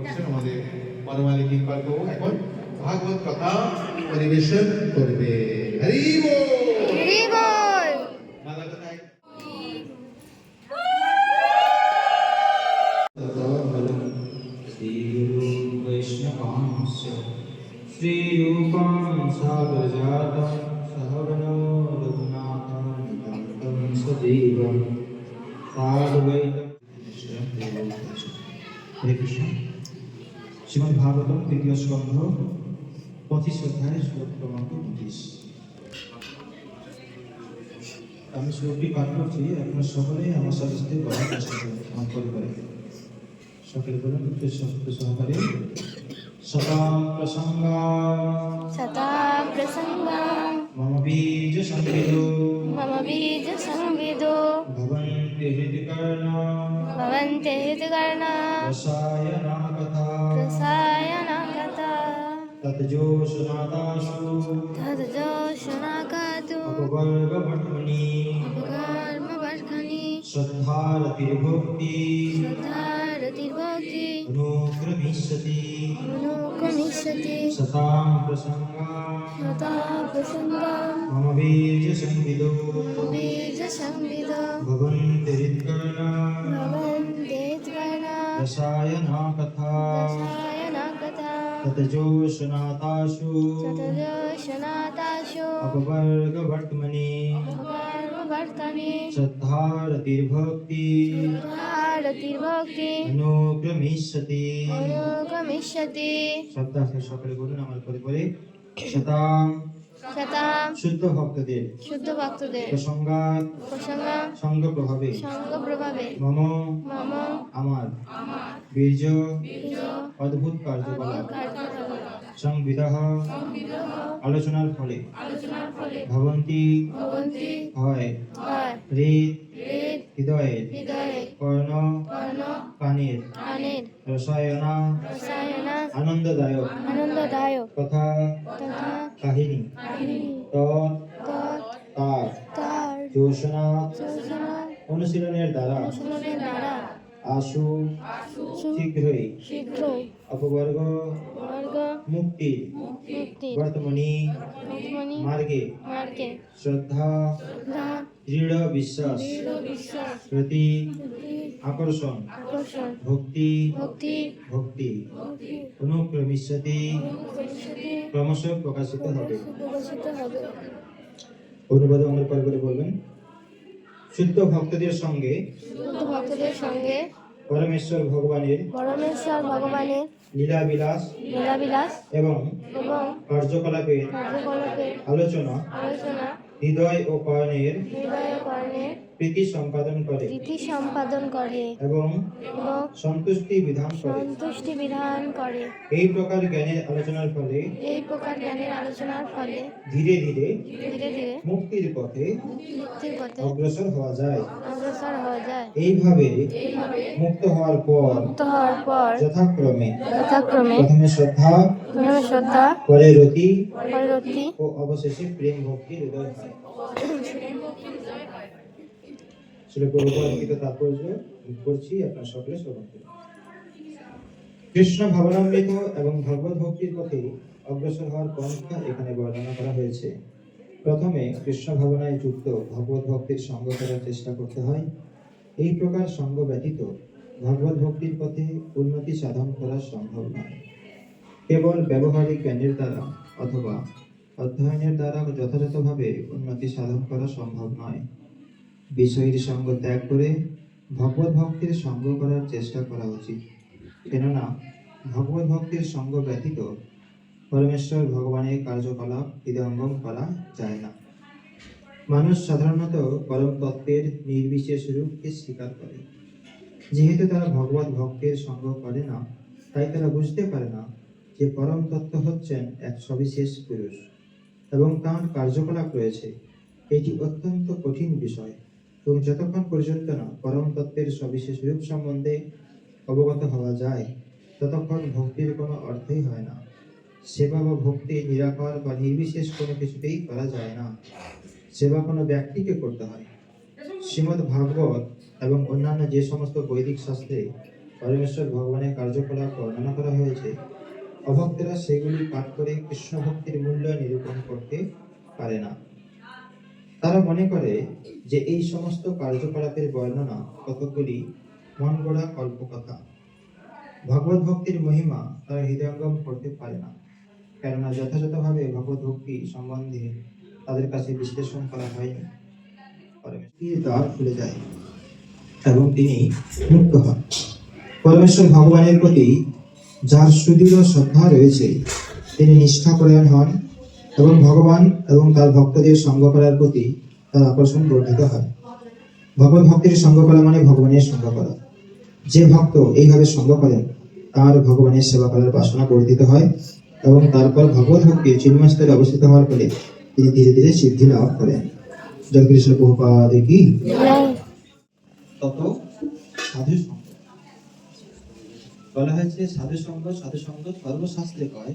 করছেন আমাদের বনমালী কিংকর বাবু এখন ভাগবত কথা পরিবেশন করবে হরি বল হরি বল মালা কোথায় श्रीगुरु वैष्णवांश्च श्रीरूपां सागरजातं सहगणो रघुनाथं सजीवं साद्वैतं হরে কৃষ্ণ শ্রীমদ ভাগবতম তৃতীয় স্কন্ধ পঁচিশ অধ্যায় শ্লোক ক্রমাঙ্ক পঁচিশ। আমি শ্লোকটি পাঠ করছি আপনার সকলেই আমার সাথে সাথে বলার চেষ্টা করবেন আমার পরিবারে সকলে বলুন শব্দ সহকারে সতাং প্রসঙ্গা সতা প্রসঙ্গম মম বীজ সংবিদো মম বীজ সংবিদো ভবন্তি ভবন্তে হিতকর্ণ রসায়না तत्जोषुनाकाशो तत्जोषुनाकाशो अपवर्गभट्मनि अपकर्मभट्मनि श्रद्धारतिर्भक्ति। श्रद्धारतिर्भक्ति। अनुक्रमिष्यति अनुक्रमिष्यति सतां प्रसङ्गां। सतां प्रसङ्गां। मम बीजसंविदो। बीजसंविदो। भवन्ति हृत्कर्णा भवन्ति हृत्कर्णा कथा কথা ततजोषनाताशु तदयोशनाताशु अपवर्गवर्त्मनि कर्मवर्तने श्रद्धारतिर्भक्ति ভারতীর্ভক্তি अनुक्रमिष्यति অনুগমিষ্যতি শ্রদ্ধা সে সকলে বলুন আমার পরে পরে শতাং শতাম শুদ্ধ ভক্তদের শুদ্ধ ভক্তদের প্রসঙ্গাত প্রসঙ্গ সঙ্গ প্রভাবে সঙ্গ প্রভাবে মম মম আমার বীর্য অদ্ভুত কার্যকলাপ সংবিদাহ আলোচনার ফলে ভবন্তি হয়। হৃদ হৃদ হৃদয়ের হৃদয়ে কর্ণ কানের রসায়না আনন্দদায়ক আনন্দদায়ক কথা তথা কাহিনী তৎ তার। তার। যোজনা অনুশীলনের দ্বারা আশু শীঘ্রই। শীঘ্রই। অপবর্গ। বর্গ মুক্তির বর্তমানী। মার্গে। মার্গে। শ্রদ্ধা। শ্রদ্ধা। দৃঢ় বিশ্বাস। দৃঢ় বিশ্বাস। প্রতি আকর্ষণ। ভক্তি। ভক্তি। ভক্তি। অনুক্রমিষ্যতি ক্রমশ প্রকাশিত হবে। অনুবাদ আমার পরে বলবেন। শুদ্ধ ভক্তদের সঙ্গে শুদ্ধ ভক্তদের সঙ্গে পরমেশ্বর ভগবানের পরমেশ্বর ভগবানের লীলাবিলাস লীলাবিলাস এবং এবং কার্যকলাপের কার্যকলাপের আলোচনা আলোচনা হৃদয় ও কর্ণের হৃদয় কর্ণের প্রীতি সম্পাদন করে। রীতি সম্পাদন করে এবং সন্তুষ্টি বিধান করে। সন্তুষ্টি বিধান করে। এই প্রকার জ্ঞানের আলোচনার ফলে এই প্রকার জ্ঞানের আলোচনার ফলে ধীরে ধীরে ধীরে ধীরে মুক্তির পথে মুক্তির পথে অগ্রসর হওয়া যায়। অগ্রসর হওয়া যায়। এইভাবে মুক্ত হওয়ার পর মুক্ত হওয়ার পর যথাক্রমে যথাক্রমে প্রথমে শ্রদ্ধা প্রথমে শ্রদ্ধা পরে রতি পরবর্তী ও অবশেষে প্রেম ভক্তির উদয় হয়। তাৎপর্য করছি, আপনার সকলে কৃষ্ণ ভাবনামৃত এবং ভগবত ভক্তির পথে অগ্রসর হওয়ার পন্থা এখানে বর্ণনা করা হয়েছে। প্রথমে কৃষ্ণ ভাবনায় যুক্ত ভগবত ভক্তির সঙ্গ করার চেষ্টা করতে হয়। এই প্রকার সঙ্গ ব্যতীত ভগবত ভক্তির পথে উন্নতি সাধন করা সম্ভব নয়। কেবল ব্যবহারিক জ্ঞানের দ্বারা অথবা অধ্যয়নের দ্বারা যথাযথভাবে উন্নতি সাধন করা সম্ভব নয়। বিষয়ের সঙ্গ ত্যাগ করে ভগবত ভক্তির সঙ্গ করার চেষ্টা করা উচিত। কেননা ভগবত ভক্তির সঙ্গ ব্যতীত পরমেশ্বর ভগবানের কার্যকলাপ হৃদয়ঙ্গম করা যায় না। মানুষ সাধারণত পরম তত্ত্বের নির্বিশেষ রূপকে স্বীকার করে। যেহেতু তারা ভগবত ভক্তের সঙ্গ করে না, তাই তারা বুঝতে পারে না যে পরম তত্ত্ব হচ্ছেন এক সবিশেষ পুরুষ এবং তাঁর কার্যকলাপ রয়েছে। এটি অত্যন্ত কঠিন বিষয়। এবং যতক্ষণ পর্যন্ত না পরম তত্ত্বের সবিশেষ রূপ সম্বন্ধে অবগত হওয়া যায়, ততক্ষণ ভক্তির কোনো অর্থই হয় না। সেবা বা ভক্তি নিরাকার বা নির্বিশেষ কোনো কিছুতেই করা যায় না। সেবা কোনো ব্যক্তিকে করতে হয়। শ্রীমদ্ ভাগবত এবং অন্যান্য যে সমস্ত বৈদিক শাস্ত্রে পরমেশ্বর ভগবানের কার্যকলাপ বর্ণনা করা হয়েছে, অভক্তেরা সেগুলি পাঠ করে কৃষ্ণ ভক্তির মূল্য নিরূপণ করতে পারে না। তারা মনে করে যে এই সমস্ত কার্যকলাপের বর্ণনা কতকগুলি মন গড়া কল্পকথা। ভগবত ভক্তির মহিমা তারা হৃদয়ঙ্গম করতে পারে না। কেননা যথাযথভাবে ভগবত ভক্তি সম্বন্ধে তাদের কাছে বিশ্লেষণ করা হয়নি। দ্বার খুলে যায় এবং তিনি মুক্ত হন। পরমেশ্বর ভগবানের প্রতি যার সুদৃঢ় শ্রদ্ধা রয়েছে, তিনি নিষ্ঠাপরায়ণ হন। এবং ভগবান এবং তার ভক্তদের সঙ্গ করার প্রতি তার আকর্ষণ বর্ধিত হয়। ভগবত ভক্তির সঙ্গ করা মানে ভগবানের সঙ্গ করা। যে ভক্ত এইভাবে সঙ্গ করেন, তার ভগবানের সেবা করার বাসনা বর্ধিত হয় এবং তারপর ভগবত ভক্তির চিন্মস্তরে অবস্থিত হওয়ার ফলে তিনি ধীরে ধীরে সিদ্ধি লাভ করেন। জগদীশ্বর প্রভুপাদ কি? তত সাধু বলা হয়েছে, সাধু সঙ্গ সাধু সঙ্গ সর্বশাস্ত্রে কয়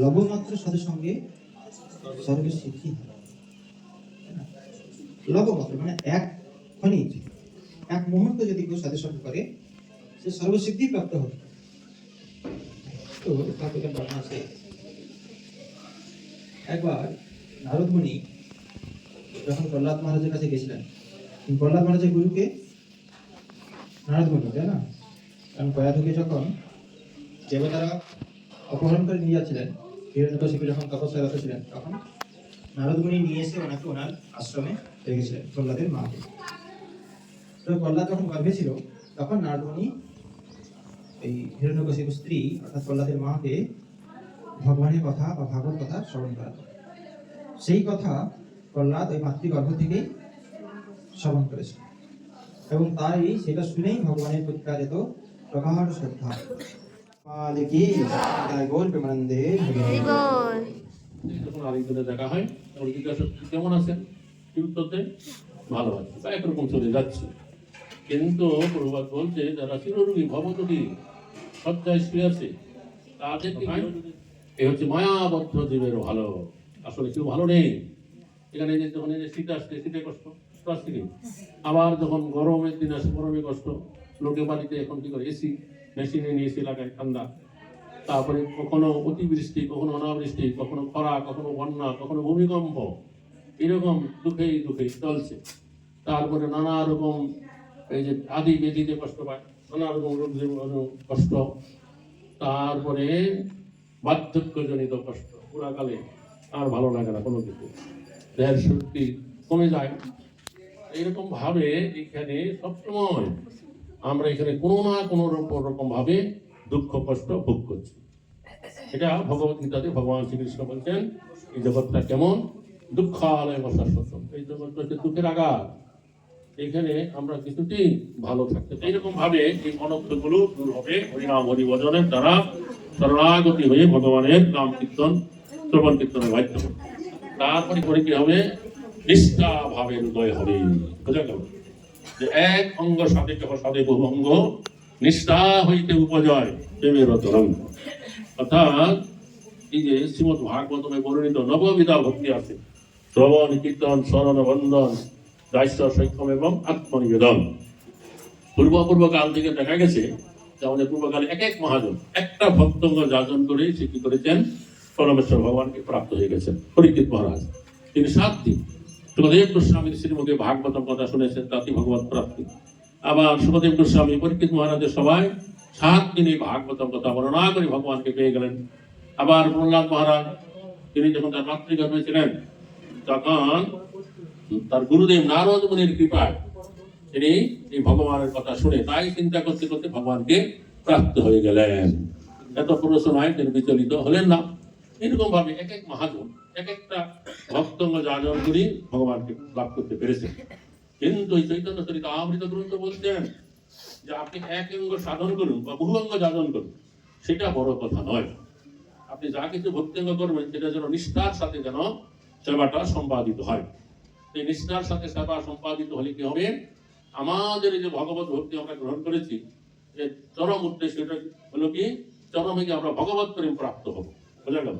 লবমাত্র সাধু সঙ্গে সর্বসিদ্ধি হয়। মানে এক খনিজ, এক মুহূর্ত যদি কেউ সাধু করে, সে সর্বসিদ্ধি প্রাপ্ত হবে তো ঠাকুরের বর্ণনা আছে, একবার নারদ মুনি যখন প্রহ্লাদ মহারাজের কাছে গেছিলেন প্রহ্লাদ মহারাজের গুরুকে নারদ মুনি তাই না কারণ প্রয়াতকে যখন দেবতারা অপহরণ করে নিয়ে যাচ্ছিলেন হিরণ্যকশিপু যখন তপস্যারত ছিলেন তখন। নারদ মুনি নিয়ে এসে ওনাকে ওনার আশ্রমে রেখেছিলেন প্রহ্লাদের মাকে। তো প্রহ্লাদ যখন গর্ভে ছিল, তখন নারদ মুনি এই হিরণ্যকশিপু স্ত্রী, অর্থাৎ প্রহ্লাদের মাকে ভগবানের কথা বা ভাগবত কথা স্মরণ করাতো। সেই কথা প্রহ্লাদ ওই মাতৃগর্ভ থেকেই শ্রবণ করেছে। এবং তাই সেটা শুনেই ভগবানের প্রতি তার এত প্রগাঢ় শ্রদ্ধা। প্রেমানন্দে হরি বল যখন দেখা হয়। তখন জিজ্ঞাসা কেমন আছেন? কি উত্তর দেয় ভালো আছে। বা একরকম চলে যাচ্ছে। কিন্তু প্রভাত বলছে যারা চিররোগী ভবরোগী সজ্জায় শুয়ে আছে তাদের এ হচ্ছে মায়াবদ্ধ জীবের ভালো। আসলে কেউ ভালো নেই। এখানে যখন শীত আসছে শীতে কষ্ট কষ্ট আসছে আবার যখন গরমের দিন আসে গরমে কষ্ট লোকে বাড়িতে এখন কি করে? এসি। মেশিনে নিয়ে এসে লাগায় ঠান্ডা। তারপরে কখনো অতিবৃষ্টি, কখনো অনাবৃষ্টি, কখনো খরা, কখনো বন্যা, কখনো ভূমিকম্প, এরকম দুঃখেই দুঃখে চলছে। তারপরে নানা রকম এই যে আদি বেদিতে কষ্ট পায়, নানা রকম রোগ কষ্ট, তারপরে বার্ধক্যজনিত কষ্ট, পুরাকালে আর ভালো লাগে না কোনো কিছু। দেহের শক্তি কমে যায়। এইরকম ভাবে এখানে সবসময় আমরা এখানে কোনো না কোনো রকম ভাবে দুঃখ, কষ্ট ভোগ করছি। এটা ভগবত গীতাতে ভগবান শ্রীকৃষ্ণ বলছেন, এই জগৎটা কেমন? দুঃখালয় বসাশত এই জগৎটা হচ্ছে দুঃখের আঘাত। এখানে আমরা কিছুতেই ভালো থাকতে। এইরকম ভাবে এই অনর্থগুলো দূর হবে হরিনাম হরিভজনের দ্বারা শরণাগতি হয়ে ভগবানের নাম কীর্তন, শ্রবণ কীর্তনের বাধ্য তারপরে করে কি হবে? নিষ্ঠা ভাবের উদয় হবে। বোঝা গেল? যে এক অঙ্গ সাধে কেহ সাধে বহু নিষ্ঠা হইতে উপজয় প্রেমের তরঙ্গ অর্থাৎ এই যে শ্রীমদ ভাগবতমে বর্ণিত নববিধা ভক্তি আছে। শ্রবণ, কীর্তন, স্মরণ, বন্দন, দায়িত্ব, সক্ষম এবং আত্মনিবেদন। পূর্বপূর্ব কাল থেকে দেখা গেছে যে আমাদের পূর্বকালে এক এক মহাজন, একটা ভক্তঙ্গ যাজন করে সে কি করেছেন, পরমেশ্বর ভগবানকে প্রাপ্ত হয়ে গেছেন, পরীক্ষিত মহারাজ। তিনি সাত দিন সুখদেব গোস্বামীর শ্রীমুখে ভাগবতম কথা শুনেছেন তাতে ভগবত প্রাপ্তি। আবার সুখদেব গোস্বামী, পরীক্ষিত মহারাজের সবাই সাত দিনে ভাগবতম কথা বর্ণনা করে ভগবানকে পেয়ে গেলেন। আবার প্রহ্লাদ মহারাজ, তিনি যখন তার মাতৃগর্ভে ছিলেন, তখন তার গুরুদেব নারদ মুনির কৃপায় তিনি এই ভগবানের কথা শুনে তাই চিন্তা করতে করতে ভগবানকে প্রাপ্ত হয়ে গেলেন। এত প্রশ্নায় তিনি বিচলিত হলেন না। এরকম ভাবে এক এক মহাজন এক একটা ভক্তঙ্গ ভগবানকে লাভ করতে পেরেছেন। কিন্তু এই চৈতন্য গ্রন্থ যে আপনি এক অঙ্গ সাধন করুন বা করুন, সেটা বড় কথা নয়। আপনি যা কিছু ভক্তি অঙ্গ করবেন, সেটা যেন নিষ্ঠার সাথে যেন সেবাটা সম্পাদিত হয়। এই নিষ্ঠার সাথে সেবা সম্পাদিত হলে কি হবে? আমাদের যে ভগবত ভক্তি আমরা গ্রহণ করেছি চরম উদ্দেশ্য হলো কি? চরমে আমরা ভগবত প্রেম প্রাপ্ত হব। বোঝা গেল?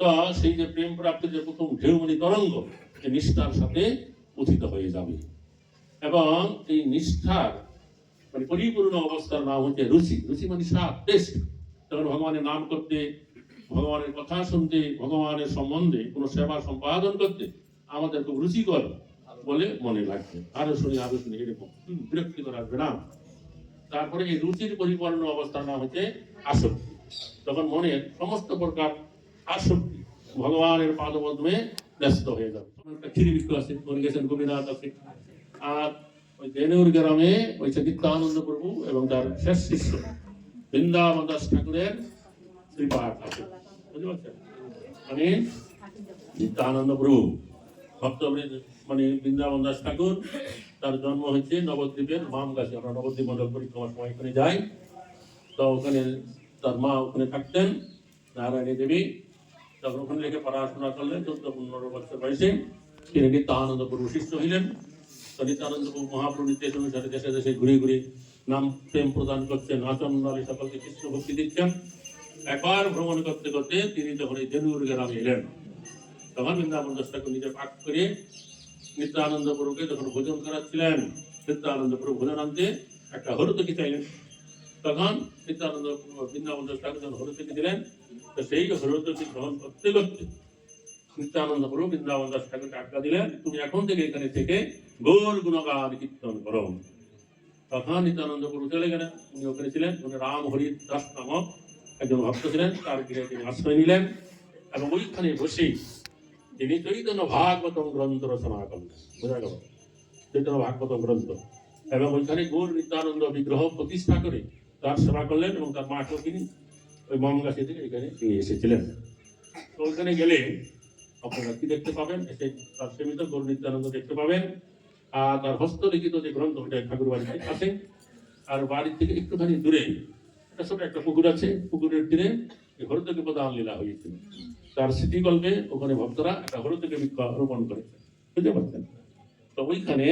তো সেই যে প্রেম প্রাপ্তির যে প্রথম ঢেউমণি তরঙ্গ এই নিষ্ঠার সাথে উথিত হয়ে যাবে। এবং এই নিষ্ঠার মানে পরিপূর্ণ অবস্থার নাম হচ্ছে রুচি। রুচি মানে স্বাদ টেস্ট। তখন ভগবানের নাম করতে ভগবানের কথা শুনতে ভগবানের সম্বন্ধে কোনো সেবা সম্পাদন করতে আমাদের খুব রুচিকর বলে মনে লাগবে আরও শুনি আরও শুনি এরকম। হুম, বিরক্তিকর আসবে না তারপরে এই রুচির পরিপূর্ণ অবস্থার নাম হচ্ছে আসক্তি। তখন মনের সমস্ত প্রকার আসক্তি ভগবানের পাদপদ্মে ব্যস্ত হয়ে যাবে। ক্ষীরি বিক্ষ আছে উনি গেছেন গোপীনাথ আছে আর ওই দেনুর গ্রামে ওই যে নিত্যানন্দ প্রভু এবং তার শেষ শিষ্য বৃন্দাবন দাস ঠাকুরের শ্রীপাঠ আছে। বুঝতে পারছেন? মানে নিত্যানন্দ প্রভু ভক্ত মানে বৃন্দাবন দাস ঠাকুর তার জন্ম হয়েছে নবদ্বীপের মাম গাছে আমরা নবদ্বীপ মন্ডল পরিক্রমার সময় ওখানে যাই। তো ওখানে তার মা ওখানে থাকতেন নারায়ণী দেবী। ওখানে রেখে পড়াশোনা করলেন, চোদ্দ পনেরো বছর বয়সে তিনি নিত্যানন্দ প্রভু শিষ্য হইলেন। তো নিত্যানন্দ প্রভু মহাপ্রভু নির্দেশ অনুসারে দেশে দেশে ঘুরে ঘুরে নাম প্রেম প্রদান করছেন আচরণ নারী সকলকে কৃষ্ণ ভক্তি দিচ্ছেন। একবার ভ্রমণ করতে করতে তিনি যখন এই দেনুর গ্রামে এলেন, তখন বৃন্দাবন দশটাকে নিজে পাঠ করে নিত্যানন্দ প্রভুকে যখন ভোজন করাচ্ছিলেন নিত্যানন্দ প্রভু ভোজন আনতে একটা হরতকি চাইলেন। তখন নিত্যানন্দ বৃন্দাবন দশটাকে যখন হরতকি দিলেন সেই গ্রহণ করতে করতে নিত্যানন্দ প্রভু বৃন্দাবন দাস আজ্ঞা দিলেন, তুমি এখন থেকে এখানে থেকে গুণগান কীর্তন করো। তখন নিত্যানন্দ প্রভু চলে গেলেন। উনি ওখানে ছিলেন। উনি রাম নামক একজন ভক্ত ছিলেন। তার গৃহে তিনি আশ্রয় নিলেন এবং ওইখানে বসে তিনি চৈতন্য গ্রন্থ রচনা করলেন। বোঝা গেল? চৈতন্য গ্রন্থ। এবং ওইখানে গৌর নিত্যানন্দ বিগ্রহ প্রতিষ্ঠা করে তার সেবা করলেন এবং তার মাকেও তিনি ওই মমগাছি থেকে এখানে নিয়ে এসেছিলেন। তো ওইখানে গেলে আপনারা কি দেখতে পাবেন? এসে তার সীমিত গৌর নিত্যানন্দ দেখতে পাবেন। আর তার হস্তলিখিত যে গ্রন্থ ওটা ঠাকুর বাড়িতে আছে। আর বাড়ির থেকে একটুখানি দূরে একটা ছোট একটা পুকুর আছে। পুকুরের তীরে এই হরতকে প্রধান লীলা হয়েছিল তার স্মৃতিকল্পে ওখানে ভক্তরা একটা হরতকে বৃক্ষ রোপণ করেছে। বুঝতে পারছেন? তো ওইখানে